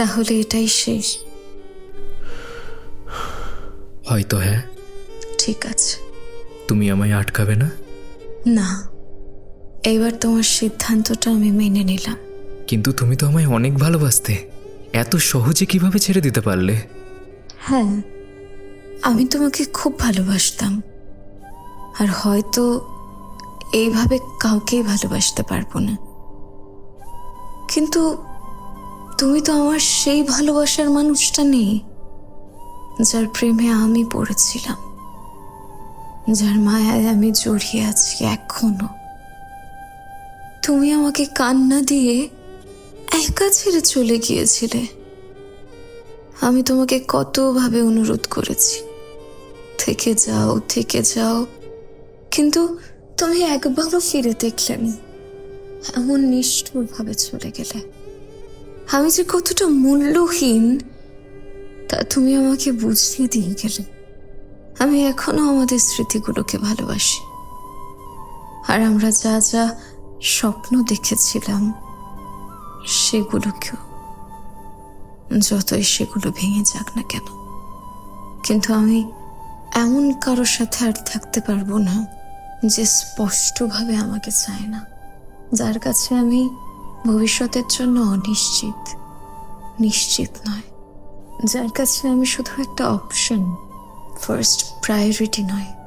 তাহলে এটাই শেষ। হয়তো হ্যাঁ। ঠিক আছে। তুমি আমায় আটকাবে না? না। এবার তোমার সিদ্ধান্তটা আমি মেনে নিলাম। কিন্তু তুমি তো আমায় অনেক ভালোবাসতে। এত সহজে কীভাবে ছেড়ে দিতে পারলে? হ্যাঁ আমি তোমাকে খুব ভালোবাসতাম। আর হয়তো এইভাবে কাউকেই ভালোবাসতে পারব না। কিন্তু তুমি তো আমার সেই ভালোবাসার মানুষটা নেই, যার প্রেমে আমি পড়েছিলাম, যার মায়ায় আমি জড়িয়ে আছি এখনও। তুমি আমাকে কান্না দিয়ে একা ছেড়ে চলে গিয়েছিলে। আমি তোমাকে কতভাবে অনুরোধ করেছি, থেকে যাও থেকে যাও, কিন্তু তুমি একবারও ফিরে দেখলে না, এমন নিষ্ঠুরভাবে চলে গেলে। আমি যে কতটা মূল্যহীন, তা তুমি আমাকে বুঝিয়ে দিয়ে গেলে। আমি এখনও আমাদের স্মৃতিগুলোকে ভালোবাসি। আর আমরা যা যা স্বপ্ন দেখেছিলাম, সেগুলোকেও, যতই সেগুলো ভেঙে যাক না কেন। কিন্তু আমি এমন কারোর সাথে আর থাকতে পারব না, যে স্পষ্টভাবে আমাকে চায় না। যার কাছে আমি ভবিষ্যতের জন্য অনিশ্চিত নিশ্চিত নয়। যার কাছে আমি শুধু একটা অপশন ফার্স্ট প্রায়োরিটি নয়।